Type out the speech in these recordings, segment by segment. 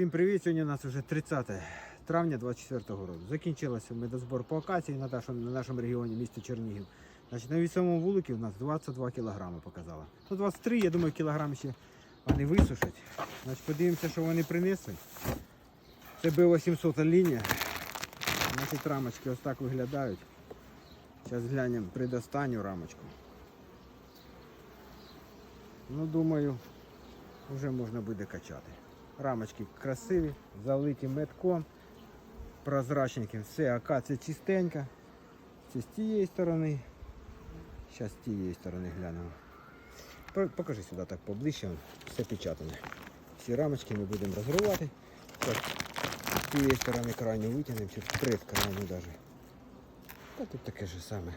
Всім привіт! Сьогодні у нас вже 30 травня 24 року. Закінчилося медозбор по акації на нашому, на нашому регіоні, місто Чернігів. Значить, на вісовому вуликі у нас 22 кілограми показала. Ну, 23, я думаю, кілограм ще вони висушать. Значить, подивимося, що вони принесли. Це Б800 лінія. Значить, рамочки ось так виглядають. Зараз глянемо предостанню рамочку. Ну, думаю, вже можна буде качати. Рамочки красиві, залиті метком, прозрачненькі. Все, акація чистенька. Це з тієї сторони. Зараз з тієї сторони глянемо. Покажи сюди так поближче, все печатане. Всі рамочки ми будемо розривати. Так, з тієї сторони крайню витягнемо, чи вперед крайню навіть. Та тут таке ж саме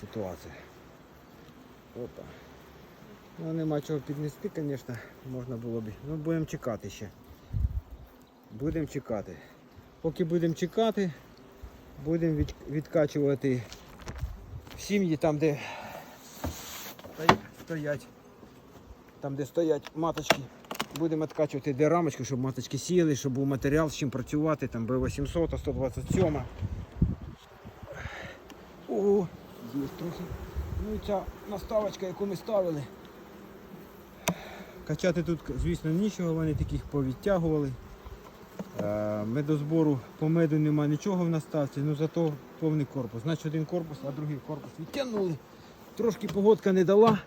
ситуація. Опа. Ну, нема чого піднести, звісно, можна було б. Ну, будемо чекати ще. Будемо чекати. Поки будемо чекати, будемо від, відкачувати сім'ї там, де стоять. Там, де стоять маточки. Будемо відкачувати де рамочку, щоб маточки сіяли, щоб був матеріал, з чим працювати, там Б800, 127. Ого, є трохи. Ну і ця наставочка, яку ми ставили. Качати тут, звісно, нічого, вони таких повідтягували. Е, Медозбору по меду нема нічого в наставці, ну зато повний корпус. Значить один корпус, а другий корпус відтягнули. Трошки погодка не дала,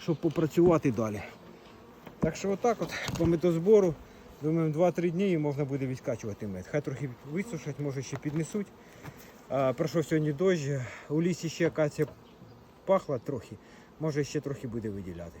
щоб попрацювати далі. Так що отак от по медозбору, думаємо, 2-3 дні і можна буде відкачувати мед. Хай трохи висушать, може ще піднесуть. А, пройшов сьогодні дощ, у лісі ще акація пахла трохи, може ще трохи буде виділяти.